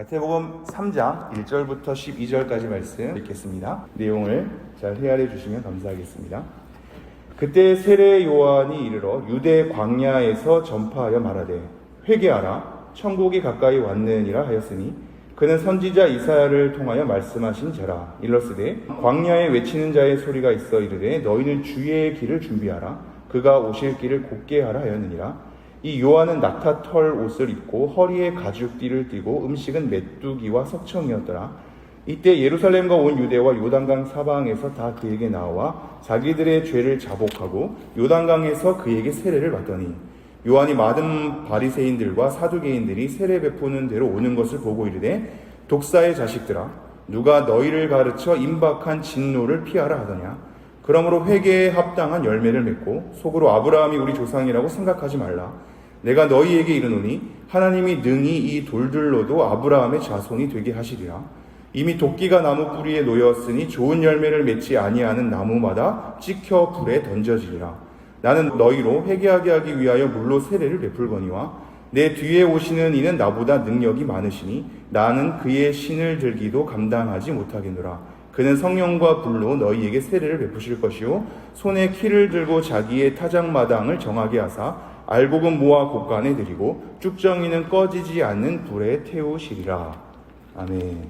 마태복음 3장 1절부터 12절까지 말씀 읽겠습니다. 내용을 잘 헤아려 주시면 감사하겠습니다. 그때 세례 요한이 이르러 유대 광야에서 전파하여 말하되 회개하라 천국이 가까이 왔느니라 하였으니 그는 선지자 이사야를 통하여 말씀하신 자라 일러스되 광야에 외치는 자의 소리가 있어 이르되 너희는 주의 길을 준비하라 그가 오실 길을 곧게 하라 하였느니라 이 요한은 낙타 털 옷을 입고 허리에 가죽띠를 띠고 음식은 메뚜기와 석청이었더라. 이때 예루살렘과 온 유대와 요단강 사방에서 다 그에게 나와 자기들의 죄를 자복하고 요단강에서 그에게 세례를 받더니 요한이 많은 바리새인들과 사두개인들이 세례 베푸는 대로 오는 것을 보고 이르되 독사의 자식들아 누가 너희를 가르쳐 임박한 진노를 피하라 하더냐 그러므로 회개에 합당한 열매를 맺고 속으로 아브라함이 우리 조상이라고 생각하지 말라. 내가 너희에게 이르노니 하나님이 능히 이 돌들로도 아브라함의 자손이 되게 하시리라. 이미 도끼가 나무 뿌리에 놓였으니 좋은 열매를 맺지 아니하는 나무마다 찍혀 불에 던져지리라. 나는 너희로 회개하게 하기 위하여 물로 세례를 베풀거니와 내 뒤에 오시는 이는 나보다 능력이 많으시니 나는 그의 신을 들기도 감당하지 못하겠노라. 그는 성령과 불로 너희에게 세례를 베푸실 것이요 손에 키를 들고 자기의 타작마당을 정하게 하사 알곡은 모아 곡간에 드리고 쭉정이는 꺼지지 않는 불에 태우시리라. 아멘.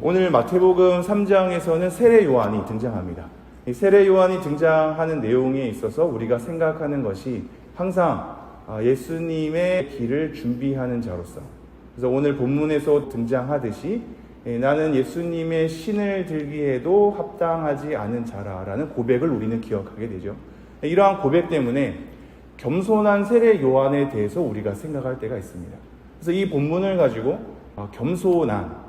오늘 마태복음 3장에서는 세례 요한이 등장합니다. 이 세례 요한이 등장하는 내용에 있어서 우리가 생각하는 것이 항상 아, 예수님의 길을 준비하는 자로서 그래서 오늘 본문에서 등장하듯이 예, 나는 예수님의 신을 들기에도 합당하지 않은 자라라는 고백을 우리는 기억하게 되죠. 이러한 고백 때문에 겸손한 세례 요한에 대해서 우리가 생각할 때가 있습니다. 그래서 이 본문을 가지고 아, 겸손한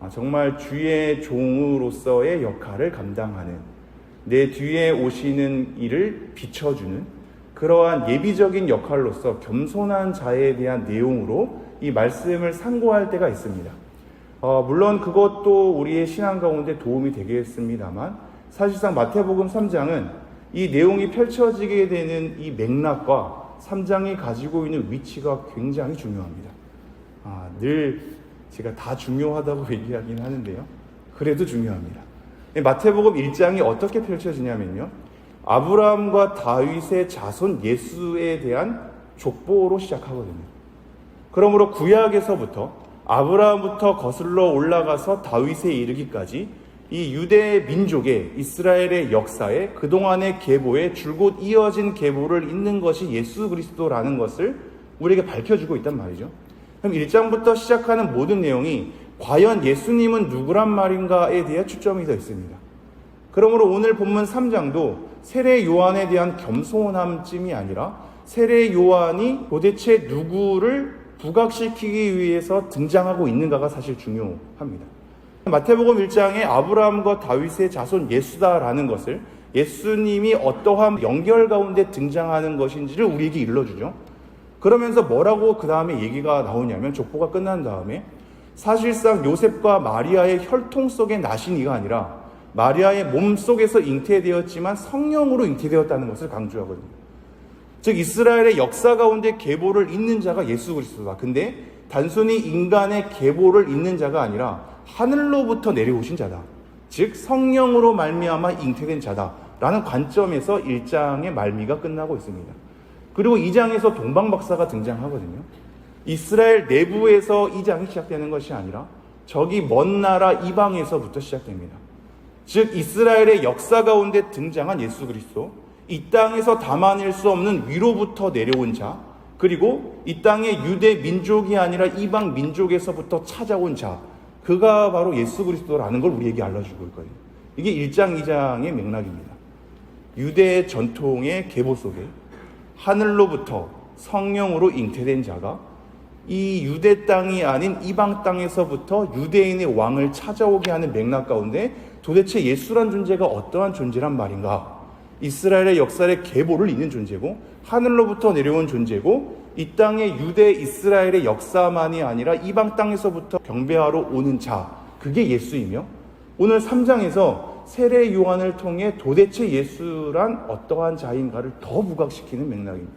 아, 정말 주의 종으로서의 역할을 감당하는 내 뒤에 오시는 일을 비춰주는 그러한 예비적인 역할로서 겸손한 자에 대한 내용으로 이 말씀을 상고할 때가 있습니다. 어, 물론 그것도 우리의 신앙 가운데 도움이 되겠습니다만 사실상 마태복음 3장은 이 내용이 펼쳐지게 되는 이 맥락과 3장이 가지고 있는 위치가 굉장히 중요합니다. 아, 늘 제가 다 중요하다고 얘기하긴 하는데요. 그래도 중요합니다. 마태복음 1장이 어떻게 펼쳐지냐면요. 아브라함과 다윗의 자손 예수에 대한 족보로 시작하거든요. 그러므로 구약에서부터 아브라함부터 거슬러 올라가서 다윗에 이르기까지 이 유대 민족의 이스라엘의 역사에 그동안의 계보에 줄곧 이어진 계보를 잇는 것이 예수 그리스도라는 것을 우리에게 밝혀주고 있단 말이죠. 그럼 1장부터 시작하는 모든 내용이 과연 예수님은 누구란 말인가에 대해 초점이 되어 있습니다. 그러므로 오늘 본문 3장도 세례 요한에 대한 겸손함쯤이 아니라 세례 요한이 도대체 누구를 부각시키기 위해서 등장하고 있는가가 사실 중요합니다. 마태복음 1장에 아브라함과 다윗의 자손 예수다라는 것을 예수님이 어떠한 연결 가운데 등장하는 것인지를 우리에게 일러주죠. 그러면서 뭐라고 그 다음에 얘기가 나오냐면 족보가 끝난 다음에 사실상 요셉과 마리아의 혈통 속에 나신 이가 아니라 마리아의 몸 속에서 잉태되었지만 성령으로 잉태되었다는 것을 강조하거든요. 즉 이스라엘의 역사 가운데 계보를 잇는 자가 예수 그리스도다. 근데 단순히 인간의 계보를 잇는 자가 아니라 하늘로부터 내려오신 자다. 즉 성령으로 말미암아 잉태된 자다라는 관점에서 1장의 말미가 끝나고 있습니다. 그리고 2장에서 동방 박사가 등장하거든요. 이스라엘 내부에서 2장이 시작되는 것이 아니라 저기 먼 나라 이방에서부터 시작됩니다. 즉 이스라엘의 역사 가운데 등장한 예수 그리스도, 이 땅에서 담아낼 수 없는 위로부터 내려온 자, 그리고 이 땅의 유대 민족이 아니라 이방 민족에서부터 찾아온 자, 그가 바로 예수 그리스도라는 걸 우리에게 알려주고 있거든요. 이게 1장, 2장의 맥락입니다. 유대의 전통의 계보 속에 하늘로부터 성령으로 잉태된 자가 이 유대 땅이 아닌 이방 땅에서부터 유대인의 왕을 찾아오게 하는 맥락 가운데 도대체 예수란 존재가 어떠한 존재란 말인가? 이스라엘의 역사의 계보를 잇는 존재고 하늘로부터 내려온 존재고 이 땅의 유대 이스라엘의 역사만이 아니라 이방 땅에서부터 경배하러 오는 자 그게 예수이며 오늘 3장에서 세례 요한을 통해 도대체 예수란 어떠한 자인가를 더 부각시키는 맥락입니다.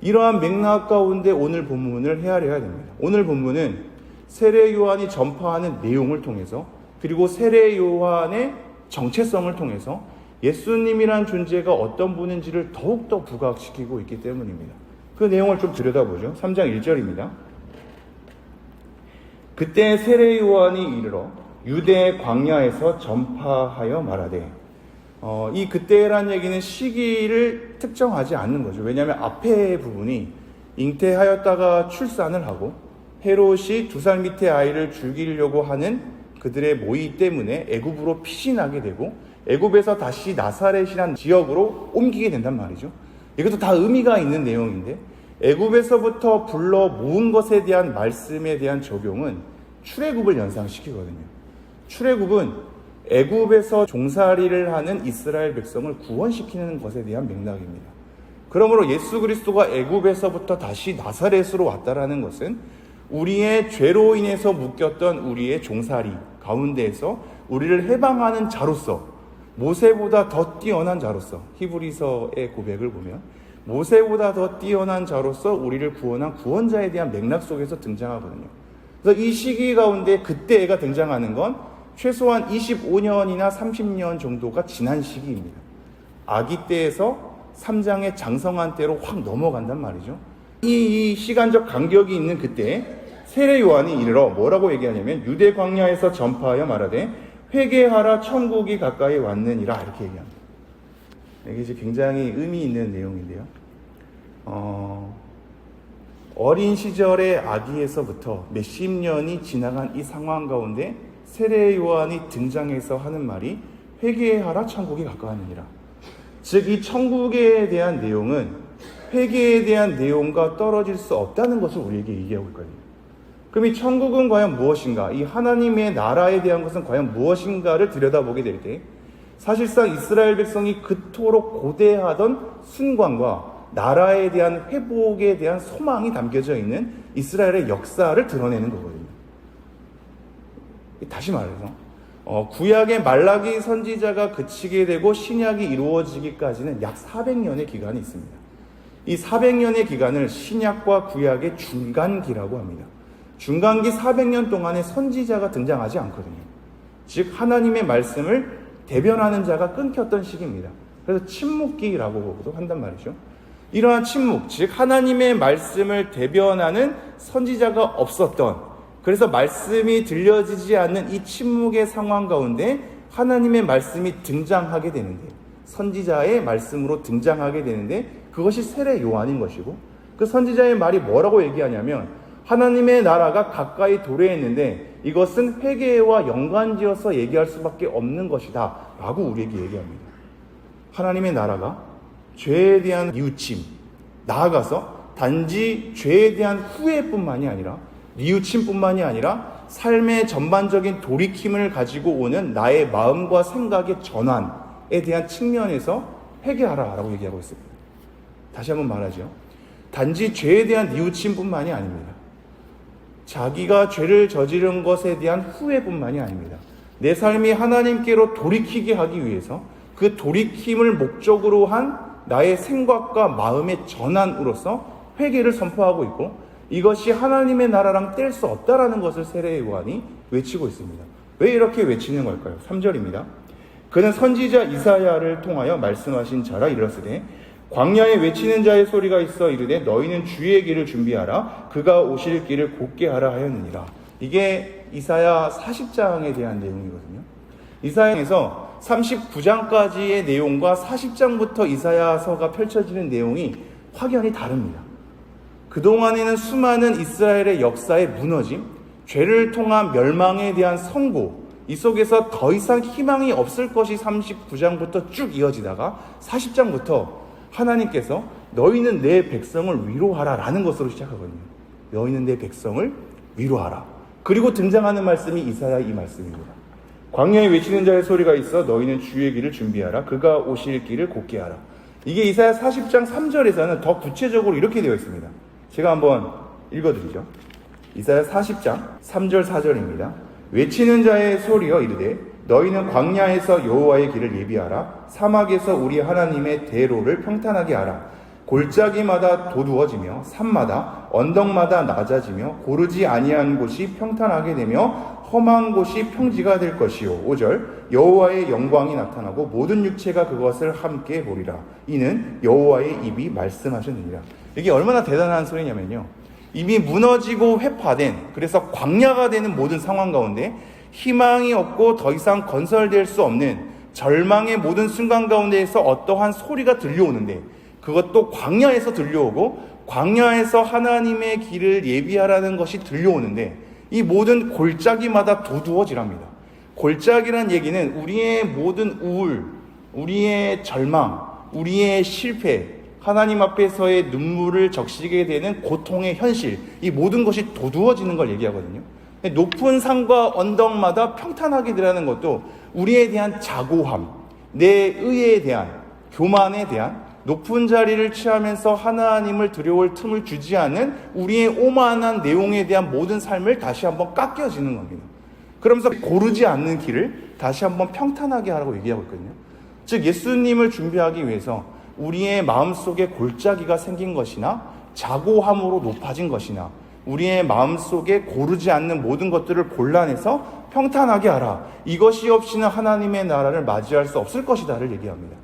이러한 맥락 가운데 오늘 본문을 헤아려야 됩니다. 오늘 본문은 세례 요한이 전파하는 내용을 통해서 그리고 세례 요한의 정체성을 통해서 예수님이란 존재가 어떤 분인지를 더욱더 부각시키고 있기 때문입니다. 그 내용을 좀 들여다보죠. 3장 1절입니다. 그때 세례 요한이 이르러 유대 광야에서 전파하여 말하되 어, 이 그때란 얘기는 시기를 특정하지 않는 거죠. 왜냐하면 앞에 부분이 잉태하였다가 출산을 하고 헤롯이 두 살 밑에 아이를 죽이려고 하는 그들의 모의 때문에 애굽으로 피신하게 되고 애굽에서 다시 나사렛이란 지역으로 옮기게 된단 말이죠. 이것도 다 의미가 있는 내용인데 애굽에서부터 불러 모은 것에 대한 말씀에 대한 적용은 출애굽을 연상시키거든요. 출애굽은 애굽에서 종살이를 하는 이스라엘 백성을 구원시키는 것에 대한 맥락입니다. 그러므로 예수 그리스도가 애굽에서부터 다시 나사렛으로 왔다라는 것은 우리의 죄로 인해서 묶였던 우리의 종살이 가운데에서 우리를 해방하는 자로서 모세보다 더 뛰어난 자로서 히브리서의 고백을 보면 모세보다 더 뛰어난 자로서 우리를 구원한 구원자에 대한 맥락 속에서 등장하거든요. 그래서 이 시기 가운데 그때가 등장하는 건 최소한 25년이나 30년 정도가 지난 시기입니다. 아기 때에서 3장의 장성한 때로 확 넘어간단 말이죠. 이, 이 시간적 간격이 있는 그때 세례 요한이 이르러 뭐라고 얘기하냐면 유대 광야에서 전파하여 말하되 회개하라 천국이 가까이 왔느니라 이렇게 얘기합니다. 이게 이제 굉장히 의미 있는 내용인데요. 어, 어린 시절의 아기에서부터 몇십 년이 지나간 이 상황 가운데 세례 요한이 등장해서 하는 말이 회개하라 천국이 가까웠느니라. 즉 이 천국에 대한 내용은 회개에 대한 내용과 떨어질 수 없다는 것을 우리에게 얘기하고 있거든요. 그럼 이 천국은 과연 무엇인가? 이 하나님의 나라에 대한 것은 과연 무엇인가를 들여다보게 될 때 사실상 이스라엘 백성이 그토록 고대하던 순관과 나라에 대한 회복에 대한 소망이 담겨져 있는 이스라엘의 역사를 드러내는 거거든요. 다시 말해서 어, 구약의 말라기 선지자가 그치게 되고 신약이 이루어지기까지는 약 400년의 기간이 있습니다. 이 400년의 기간을 신약과 구약의 중간기라고 합니다. 중간기 400년 동안에 선지자가 등장하지 않거든요. 즉 하나님의 말씀을 대변하는 자가 끊겼던 시기입니다. 그래서 침묵기라고도 한단 말이죠. 이러한 침묵, 즉 하나님의 말씀을 대변하는 선지자가 없었던 그래서 말씀이 들려지지 않는 이 침묵의 상황 가운데 하나님의 말씀이 등장하게 되는데 선지자의 말씀으로 등장하게 되는데 그것이 세례 요한인 것이고 그 선지자의 말이 뭐라고 얘기하냐면 하나님의 나라가 가까이 도래했는데 이것은 회개와 연관지어서 얘기할 수밖에 없는 것이다 라고 우리에게 얘기합니다. 하나님의 나라가 죄에 대한 뉘우침 나아가서 단지 죄에 대한 후회뿐만이 아니라 뉘우침뿐만이 아니라 삶의 전반적인 돌이킴을 가지고 오는 나의 마음과 생각의 전환에 대한 측면에서 회개하라 라고 얘기하고 있습니다. 다시 한번 말하죠. 단지 죄에 대한 뉘우침뿐만이 아닙니다. 자기가 죄를 저지른 것에 대한 후회뿐만이 아닙니다. 내 삶이 하나님께로 돌이키게 하기 위해서 그 돌이킴을 목적으로 한 나의 생각과 마음의 전환으로서 회개를 선포하고 있고 이것이 하나님의 나라랑 뗄 수 없다라는 것을 세례 요한이 외치고 있습니다. 왜 이렇게 외치는 걸까요? 3절입니다. 그는 선지자 이사야를 통하여 말씀하신 자라 이르렀으되 광야에 외치는 자의 소리가 있어 이르되 너희는 주의 길을 준비하라 그가 오실 길을 곧게 하라 하였느니라. 이게 이사야 40장에 대한 내용이거든요. 이사야에서 39장까지의 내용과 40장부터 이사야서가 펼쳐지는 내용이 확연히 다릅니다. 그동안에는 수많은 이스라엘의 역사의 무너짐, 죄를 통한 멸망에 대한 선고, 이 속에서 더 이상 희망이 없을 것이 39장부터 쭉 이어지다가 40장부터 하나님께서 너희는 내 백성을 위로하라 라는 것으로 시작하거든요. 너희는 내 백성을 위로하라. 그리고 등장하는 말씀이 이사야 이 말씀입니다. 광야에 외치는 자의 소리가 있어 너희는 주의 길을 준비하라. 그가 오실 길을 곧게 하라. 이게 이사야 40장 3절에서는 더 구체적으로 이렇게 되어 있습니다. 제가 한번 읽어드리죠. 이사야 40장 3절 4절입니다. 외치는 자의 소리여 이르되 너희는 광야에서 여호와의 길을 예비하라 사막에서 우리 하나님의 대로를 평탄하게 하라 골짜기마다 도두어지며 산마다 언덕마다 낮아지며 고르지 아니한 곳이 평탄하게 되며 험한 곳이 평지가 될 것이요. 5절 여호와의 영광이 나타나고 모든 육체가 그것을 함께 보리라. 이는 여호와의 입이 말씀하셨느니라. 이게 얼마나 대단한 소리냐면요. 이미 무너지고 회파된 그래서 광야가 되는 모든 상황 가운데 희망이 없고 더 이상 건설될 수 없는 절망의 모든 순간 가운데에서 어떠한 소리가 들려오는데 그것도 광야에서 들려오고 광야에서 하나님의 길을 예비하라는 것이 들려오는데 이 모든 골짜기마다 도두어지랍니다. 골짜기란 얘기는 우리의 모든 우울, 우리의 절망, 우리의 실패, 하나님 앞에서의 눈물을 적시게 되는 고통의 현실, 이 모든 것이 도두어지는 걸 얘기하거든요. 높은 산과 언덕마다 평탄하게 되라는 것도 우리에 대한 자고함, 내 의에 대한 교만에 대한 높은 자리를 취하면서 하나님을 두려울 틈을 주지 않은 우리의 오만한 내용에 대한 모든 삶을 다시 한번 깎여지는 겁니다. 그러면서 고르지 않는 길을 다시 한번 평탄하게 하라고 얘기하고 있거든요. 즉 예수님을 준비하기 위해서 우리의 마음속에 골짜기가 생긴 것이나 자고함으로 높아진 것이나 우리의 마음속에 고르지 않는 모든 것들을 골라내서 평탄하게 하라. 이것이 없이는 하나님의 나라를 맞이할 수 없을 것이다를 얘기합니다.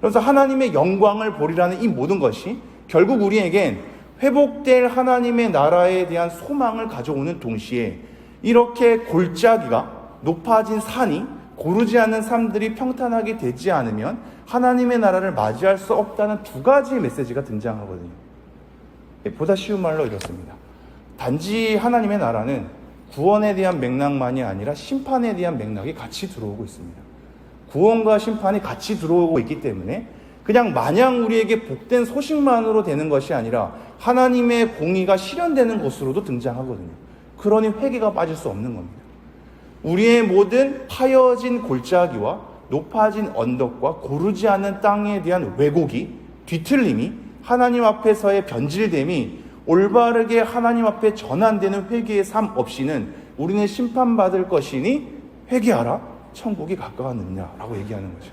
그래서 하나님의 영광을 보리라는 이 모든 것이 결국 우리에겐 회복될 하나님의 나라에 대한 소망을 가져오는 동시에 이렇게 골짜기가 높아진 산이 고르지 않는 삶들이 평탄하게 되지 않으면 하나님의 나라를 맞이할 수 없다는 두 가지의 메시지가 등장하거든요. 예, 보다 쉬운 말로 이렇습니다. 단지 하나님의 나라는 구원에 대한 맥락만이 아니라 심판에 대한 맥락이 같이 들어오고 있습니다. 구원과 심판이 같이 들어오고 있기 때문에 그냥 마냥 우리에게 복된 소식만으로 되는 것이 아니라 하나님의 공의가 실현되는 것으로도 등장하거든요. 그러니 회개가 빠질 수 없는 겁니다. 우리의 모든 파여진 골짜기와 높아진 언덕과 고르지 않는 땅에 대한 왜곡이 뒤틀림이 하나님 앞에서의 변질됨이 올바르게 하나님 앞에 전환되는 회개의 삶 없이는 우리는 심판받을 것이니 회개하라 천국이 가까웠느냐라고 얘기하는 거죠.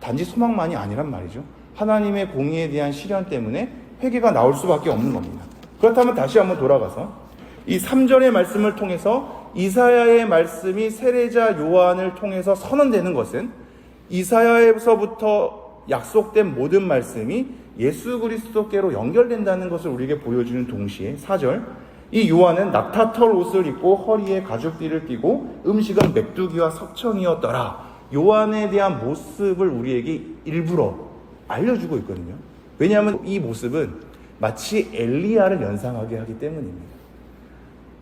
단지 소망만이 아니란 말이죠. 하나님의 공의에 대한 실현 때문에 회개가 나올 수밖에 없는 겁니다. 그렇다면 다시 한번 돌아가서 이 3절의 말씀을 통해서 이사야의 말씀이 세례자 요한을 통해서 선언되는 것은 이사야에서부터 약속된 모든 말씀이 예수 그리스도께로 연결된다는 것을 우리에게 보여주는 동시에 4절 이 요한은 낙타털 옷을 입고 허리에 가죽띠를 띠고 음식은 맥두기와 석청이었더라. 요한에 대한 모습을 우리에게 일부러 알려주고 있거든요. 왜냐하면 이 모습은 마치 엘리야를 연상하게 하기 때문입니다.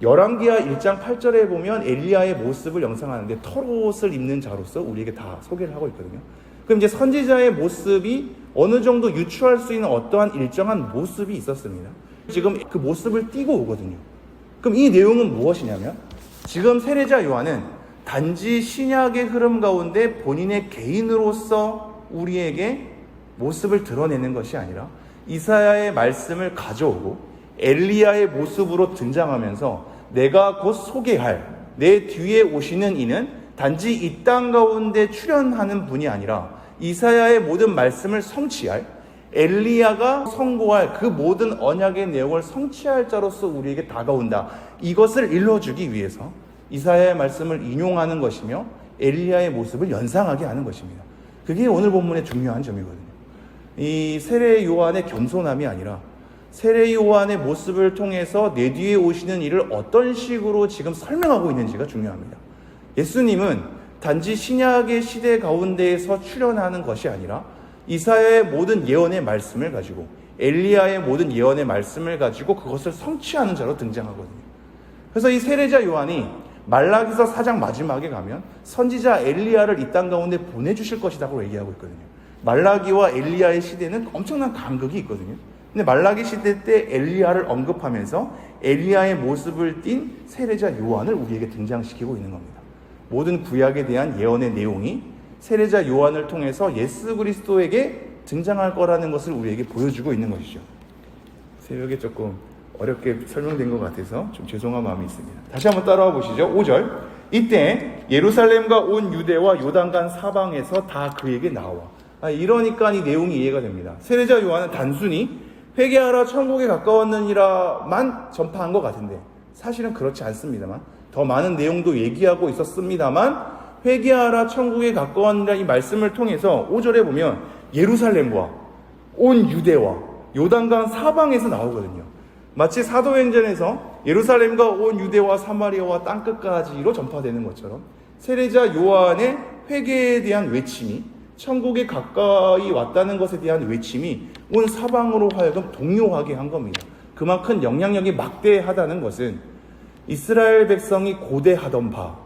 열왕기하 1장 8절에 보면 엘리야의 모습을 영상하는데 털옷을 입는 자로서 우리에게 다 소개를 하고 있거든요. 그럼 이제 선지자의 모습이 어느 정도 유추할 수 있는 어떠한 일정한 모습이 있었습니다. 지금 그 모습을 띄고 오거든요. 그럼 이 내용은 무엇이냐면 지금 세례자 요한은 단지 신약의 흐름 가운데 본인의 개인으로서 우리에게 모습을 드러내는 것이 아니라 이사야의 말씀을 가져오고 엘리야의 모습으로 등장하면서 내가 곧 소개할 내 뒤에 오시는 이는 단지 이 땅 가운데 출현하는 분이 아니라 이사야의 모든 말씀을 성취할 엘리야가 선고할 그 모든 언약의 내용을 성취할 자로서 우리에게 다가온다. 이것을 일러주기 위해서 이사야의 말씀을 인용하는 것이며 엘리야의 모습을 연상하게 하는 것입니다. 그게 오늘 본문의 중요한 점이거든요. 이 세례 요한의 겸손함이 아니라 세례 요한의 모습을 통해서 내 뒤에 오시는 이를 어떤 식으로 지금 설명하고 있는지가 중요합니다. 예수님은 단지 신약의 시대 가운데에서 출현하는 것이 아니라 이사야의 모든 예언의 말씀을 가지고 엘리야의 모든 예언의 말씀을 가지고 그것을 성취하는 자로 등장하거든요. 그래서 이 세례자 요한이 말라기서 사장 마지막에 가면 선지자 엘리야를 이 땅 가운데 보내주실 것이라고 얘기하고 있거든요. 말라기와 엘리야의 시대는 엄청난 간극이 있거든요. 근데 말라기 시대 때 엘리야를 언급하면서 엘리야의 모습을 띤 세례자 요한을 우리에게 등장시키고 있는 겁니다. 모든 구약에 대한 예언의 내용이 세례자 요한을 통해서 예수 그리스도에게 등장할 거라는 것을 우리에게 보여주고 있는 것이죠. 새벽에 조금 어렵게 설명된 것 같아서 좀 죄송한 마음이 있습니다. 다시 한번 따라와 보시죠. 5절. 이때 예루살렘과 온 유대와 요단간 사방에서 다 그에게 나와 아, 이러니까 이 내용이 이해가 됩니다. 세례자 요한은 단순히 회개하라 천국에 가까웠느니라만 전파한 것 같은데 사실은 그렇지 않습니다만 더 많은 내용도 얘기하고 있었습니다만 회개하라 천국에 가까웠느니라 이 말씀을 통해서 5절에 보면 예루살렘과 온 유대와 요단강 사방에서 나오거든요. 마치 사도행전에서 예루살렘과 온 유대와 사마리아와 땅끝까지로 전파되는 것처럼 세례자 요한의 회개에 대한 외침이 천국에 가까이 왔다는 것에 대한 외침이 온 사방으로 하여금 동요하게 한 겁니다. 그만큼 영향력이 막대하다는 것은 이스라엘 백성이 고대하던 바,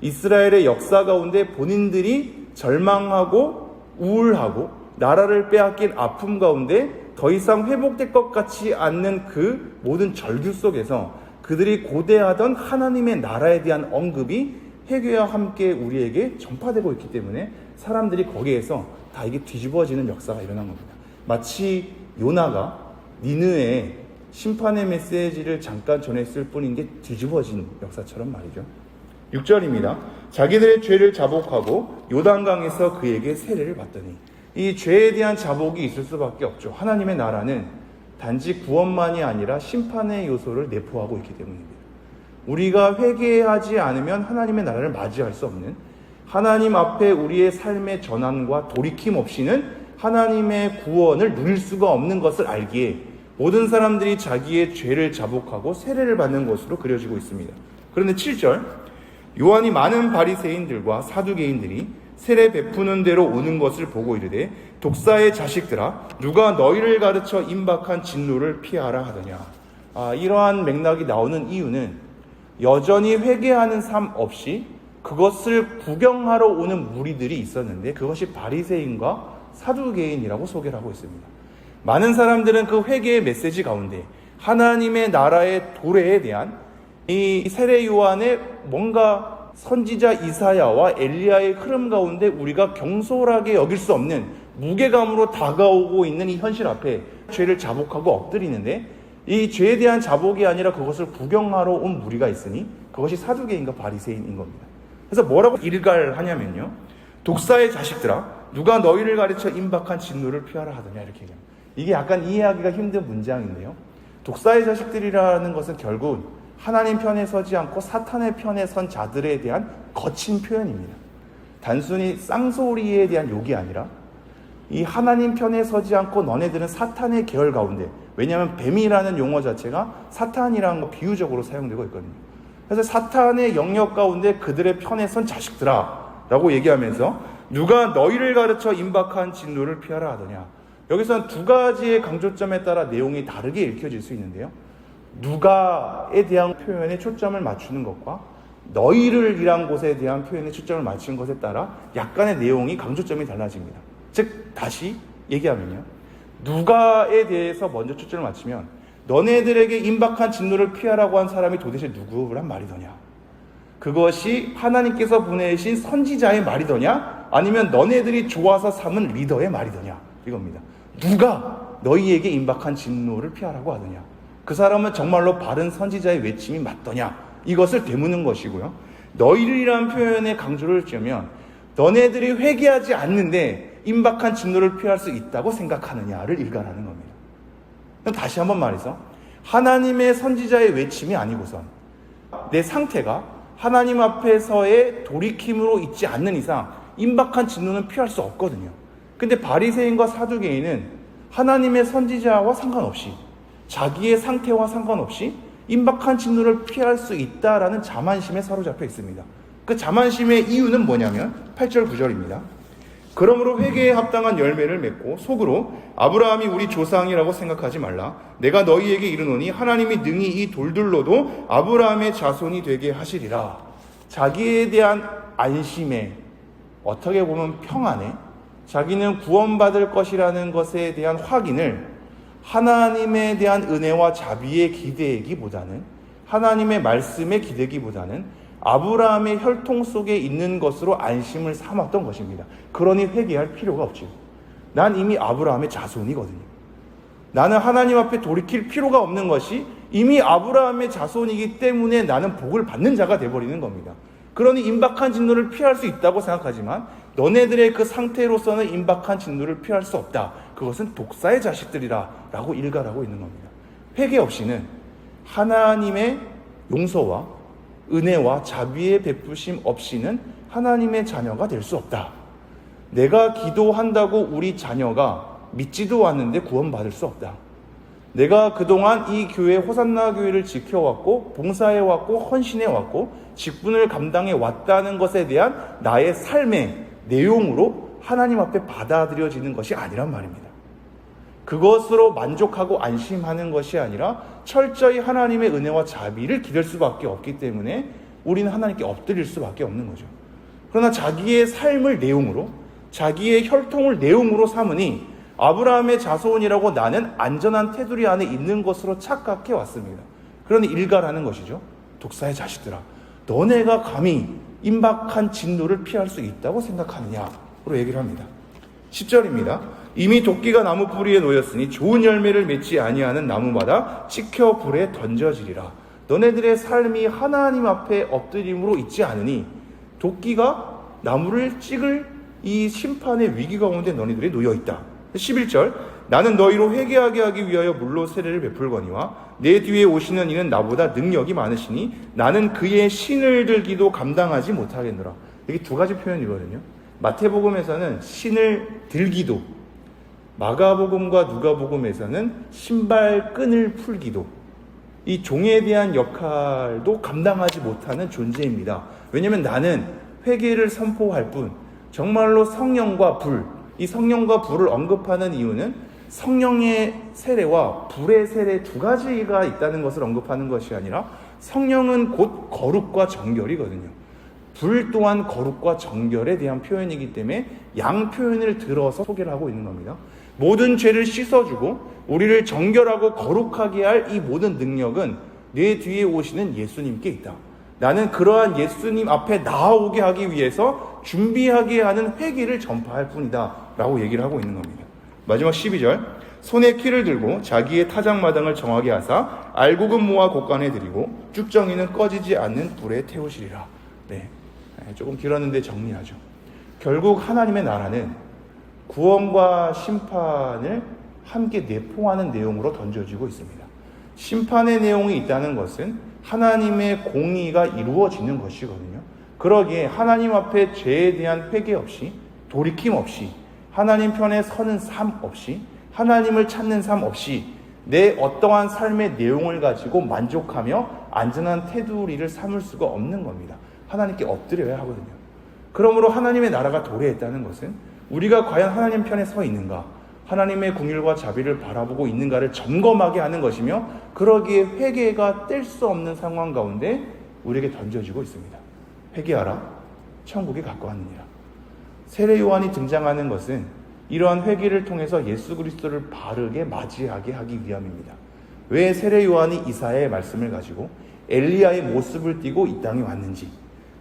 이스라엘의 역사 가운데 본인들이 절망하고 우울하고 나라를 빼앗긴 아픔 가운데 더 이상 회복될 것 같지 않는 그 모든 절규 속에서 그들이 고대하던 하나님의 나라에 대한 언급이 회개와 함께 우리에게 전파되고 있기 때문에 사람들이 거기에서 다 이게 뒤집어지는 역사가 일어난 겁니다. 마치 요나가 니느에 심판의 메시지를 잠깐 전했을 뿐인 게 뒤집어진 역사처럼 말이죠. 6절입니다. 자기들의 죄를 자복하고 요단강에서 그에게 세례를 받더니 이 죄에 대한 자복이 있을 수밖에 없죠. 하나님의 나라는 단지 구원만이 아니라 심판의 요소를 내포하고 있기 때문입니다. 우리가 회개하지 않으면 하나님의 나라를 맞이할 수 없는 하나님 앞에 우리의 삶의 전환과 돌이킴 없이는 하나님의 구원을 누릴 수가 없는 것을 알기에 모든 사람들이 자기의 죄를 자복하고 세례를 받는 것으로 그려지고 있습니다. 그런데 7절 요한이 많은 바리새인들과 사두개인들이 세례 베푸는 대로 오는 것을 보고 이르되 독사의 자식들아 누가 너희를 가르쳐 임박한 진노를 피하라 하더냐. 아, 이러한 맥락이 나오는 이유는 여전히 회개하는 삶 없이 그것을 구경하러 오는 무리들이 있었는데 그것이 바리새인과 사두개인이라고 소개를 하고 있습니다. 많은 사람들은 그 회개의 메시지 가운데 하나님의 나라의 도래에 대한 이 세례 요한의 뭔가 선지자 이사야와 엘리야의 흐름 가운데 우리가 경솔하게 여길 수 없는 무게감으로 다가오고 있는 이 현실 앞에 죄를 자복하고 엎드리는데 이 죄에 대한 자복이 아니라 그것을 구경하러 온 무리가 있으니 그것이 사두개인과 바리새인인 겁니다. 그래서 뭐라고 일갈하냐면요. 독사의 자식들아 누가 너희를 가르쳐 임박한 진노를 피하라 하더냐 이렇게 얘기합니다. 이게 약간 이해하기가 힘든 문장인데요. 독사의 자식들이라는 것은 결국 하나님 편에 서지 않고 사탄의 편에 선 자들에 대한 거친 표현입니다. 단순히 쌍소리에 대한 욕이 아니라 이 하나님 편에 서지 않고 너네들은 사탄의 계열 가운데 왜냐하면 뱀이라는 용어 자체가 사탄이라는 거 비유적으로 사용되고 있거든요. 그래서 사탄의 영역 가운데 그들의 편에 선 자식들아 라고 얘기하면서 누가 너희를 가르쳐 임박한 진노를 피하라 하더냐. 여기서는 두 가지의 강조점에 따라 내용이 다르게 읽혀질 수 있는데요. 누가에 대한 표현에 초점을 맞추는 것과 너희를 이란 곳에 대한 표현에 초점을 맞추는 것에 따라 약간의 내용이 강조점이 달라집니다. 즉 다시 얘기하면요. 누가에 대해서 먼저 초점을 맞추면 너네들에게 임박한 진노를 피하라고 한 사람이 도대체 누구란 말이더냐? 그것이 하나님께서 보내신 선지자의 말이더냐? 아니면 너네들이 좋아서 삼은 리더의 말이더냐? 이겁니다. 누가 너희에게 임박한 진노를 피하라고 하더냐? 그 사람은 정말로 바른 선지자의 외침이 맞더냐? 이것을 되묻는 것이고요. 너희들이라는 표현에 강조를 주면 너네들이 회개하지 않는데 임박한 진노를 피할 수 있다고 생각하느냐를 일관하는 겁니다. 다시 한번 말해서 하나님의 선지자의 외침이 아니고선 내 상태가 하나님 앞에서의 돌이킴으로 있지 않는 이상 임박한 진노는 피할 수 없거든요. 근데 바리새인과 사두개인은 하나님의 선지자와 상관없이 자기의 상태와 상관없이 임박한 진노를 피할 수 있다라는 자만심에 사로잡혀 있습니다. 그 자만심의 이유는 뭐냐면 8절 9절입니다. 그러므로 회개에 합당한 열매를 맺고 속으로 아브라함이 우리 조상이라고 생각하지 말라. 내가 너희에게 이르노니 하나님이 능히 이 돌들로도 아브라함의 자손이 되게 하시리라. 자기에 대한 안심에 어떻게 보면 평안에 자기는 구원받을 것이라는 것에 대한 확인을 하나님에 대한 은혜와 자비에 기대기보다는 하나님의 말씀에 기대기보다는 아브라함의 혈통 속에 있는 것으로 안심을 삼았던 것입니다. 그러니 회개할 필요가 없죠. 난 이미 아브라함의 자손이거든요. 나는 하나님 앞에 돌이킬 필요가 없는 것이 이미 아브라함의 자손이기 때문에 나는 복을 받는 자가 되어버리는 겁니다. 그러니 임박한 진노를 피할 수 있다고 생각하지만 너네들의 그 상태로서는 임박한 진노를 피할 수 없다. 그것은 독사의 자식들이라 라고 일갈하고 있는 겁니다. 회개 없이는 하나님의 용서와 은혜와 자비의 베푸심 없이는 하나님의 자녀가 될 수 없다. 내가 기도한다고 우리 자녀가 믿지도 않는데 구원받을 수 없다. 내가 그동안 이 교회 호산나 교회를 지켜왔고 봉사해왔고 헌신해왔고 직분을 감당해 왔다는 것에 대한 나의 삶의 내용으로 하나님 앞에 받아들여지는 것이 아니란 말입니다. 그것으로 만족하고 안심하는 것이 아니라 철저히 하나님의 은혜와 자비를 기댈 수밖에 없기 때문에 우리는 하나님께 엎드릴 수밖에 없는 거죠. 그러나 자기의 삶을 내용으로 자기의 혈통을 내용으로 삼으니 아브라함의 자손이라고 나는 안전한 테두리 안에 있는 것으로 착각해 왔습니다. 그러니 일가라는 것이죠. 독사의 자식들아, 너네가 감히 임박한 진노를 피할 수 있다고 생각하느냐로 얘기를 합니다. 10절입니다. 이미 도끼가 나무 뿌리에 놓였으니 좋은 열매를 맺지 아니하는 나무마다 찍혀 불에 던져지리라. 너네들의 삶이 하나님 앞에 엎드림으로 있지 않으니 도끼가 나무를 찍을 이 심판의 위기 가운데 너희들이 놓여 있다. 11절 나는 너희로 회개하게 하기 위하여 물로 세례를 베풀거니와 내 뒤에 오시는 이는 나보다 능력이 많으시니 나는 그의 신을 들기도 감당하지 못하겠노라. 이게 두 가지 표현이거든요. 마태복음에서는 신을 들기도 마가복음과 누가복음에서는 신발 끈을 풀기도 이 종에 대한 역할도 감당하지 못하는 존재입니다. 왜냐하면 나는 회개를 선포할 뿐 정말로 성령과 불, 이 성령과 불을 언급하는 이유는 성령의 세례와 불의 세례 두 가지가 있다는 것을 언급하는 것이 아니라 성령은 곧 거룩과 정결이거든요. 불 또한 거룩과 정결에 대한 표현이기 때문에 양 표현을 들어서 소개를 하고 있는 겁니다. 모든 죄를 씻어주고 우리를 정결하고 거룩하게 할 이 모든 능력은 내 뒤에 오시는 예수님께 있다. 나는 그러한 예수님 앞에 나아오게 하기 위해서 준비하게 하는 회개를 전파할 뿐이다. 라고 얘기를 하고 있는 겁니다. 마지막 12절. 손에 키를 들고 자기의 타작마당을 정하게 하사 알곡은 모아 곳간에 들이고 쭉정이는 꺼지지 않는 불에 태우시리라. 네. 조금 길었는데 정리하죠. 결국 하나님의 나라는 구원과 심판을 함께 내포하는 내용으로 던져지고 있습니다. 심판의 내용이 있다는 것은 하나님의 공의가 이루어지는 것이거든요. 그러기에 하나님 앞에 죄에 대한 회개 없이 돌이킴 없이 하나님 편에 서는 삶 없이 하나님을 찾는 삶 없이 내 어떠한 삶의 내용을 가지고 만족하며 안전한 테두리를 삼을 수가 없는 겁니다. 하나님께 엎드려야 하거든요. 그러므로 하나님의 나라가 도래했다는 것은 우리가 과연 하나님 편에 서 있는가, 하나님의 궁율과 자비를 바라보고 있는가를 점검하게 하는 것이며 그러기에 회개가 뗄 수 없는 상황 가운데 우리에게 던져지고 있습니다. 회개하라, 천국이 가까웠느니라. 세례 요한이 등장하는 것은 이러한 회개를 통해서 예수 그리스도를 바르게 맞이하게 하기 위함입니다. 왜 세례 요한이 이사의 말씀을 가지고 엘리야의 모습을 띠고 이 땅에 왔는지,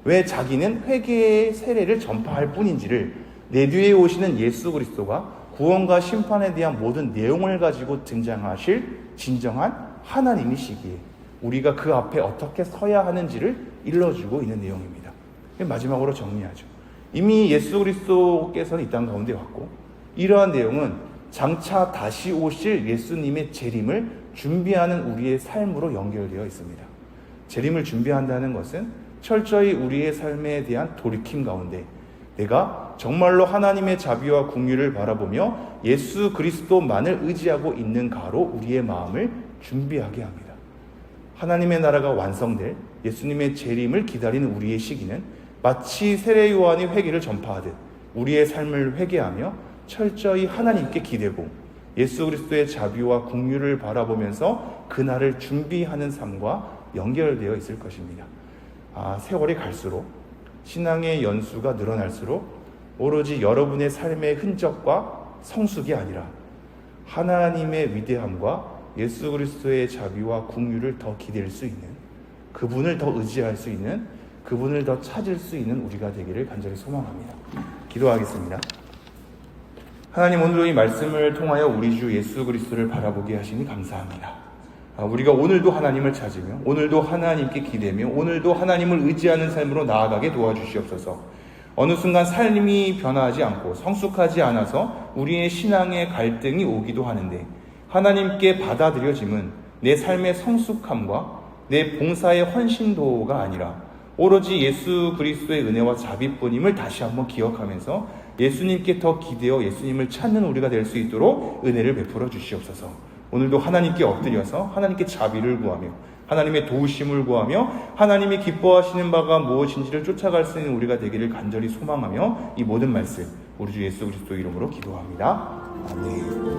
왜 자기는 회개의 세례를 전파할 뿐인지를 내 뒤에 오시는 예수 그리스도가 구원과 심판에 대한 모든 내용을 가지고 등장하실 진정한 하나님이시기에 우리가 그 앞에 어떻게 서야 하는지를 일러주고 있는 내용입니다. 마지막으로 정리하죠. 이미 예수 그리스도께서는 이 땅 가운데 왔고 이러한 내용은 장차 다시 오실 예수님의 재림을 준비하는 우리의 삶으로 연결되어 있습니다. 재림을 준비한다는 것은 철저히 우리의 삶에 대한 돌이킴 가운데 내가 정말로 하나님의 자비와 궁유를 바라보며 예수 그리스도만을 의지하고 있는가로 우리의 마음을 준비하게 합니다. 하나님의 나라가 완성될 예수님의 재림을 기다리는 우리의 시기는 마치 세례 요한이 회개를 전파하듯 우리의 삶을 회개하며 철저히 하나님께 기대고 예수 그리스도의 자비와 궁유를 바라보면서 그날을 준비하는 삶과 연결되어 있을 것입니다. 아, 세월이 갈수록 신앙의 연수가 늘어날수록 오로지 여러분의 삶의 흔적과 성숙이 아니라 하나님의 위대함과 예수 그리스도의 자비와 궁유를 더 기댈 수 있는 그분을 더 의지할 수 있는 그분을 더 찾을 수 있는 우리가 되기를 간절히 소망합니다. 기도하겠습니다. 하나님 오늘도 이 말씀을 통하여 우리 주 예수 그리스도를 바라보게 하시니 감사합니다. 아, 우리가 오늘도 하나님을 찾으며 오늘도 하나님께 기대며 오늘도 하나님을 의지하는 삶으로 나아가게 도와주시옵소서. 어느 순간 삶이 변하지 않고 성숙하지 않아서 우리의 신앙의 갈등이 오기도 하는데 하나님께 받아들여짐은 내 삶의 성숙함과 내 봉사의 헌신도가 아니라 오로지 예수 그리스도의 은혜와 자비뿐임을 다시 한번 기억하면서 예수님께 더 기대어 예수님을 찾는 우리가 될 수 있도록 은혜를 베풀어 주시옵소서. 오늘도 하나님께 엎드려서 하나님께 자비를 구하며 하나님의 도우심을 구하며 하나님이 기뻐하시는 바가 무엇인지를 쫓아갈 수 있는 우리가 되기를 간절히 소망하며 이 모든 말씀 우리 주 예수 그리스도 이름으로 기도합니다. 아멘.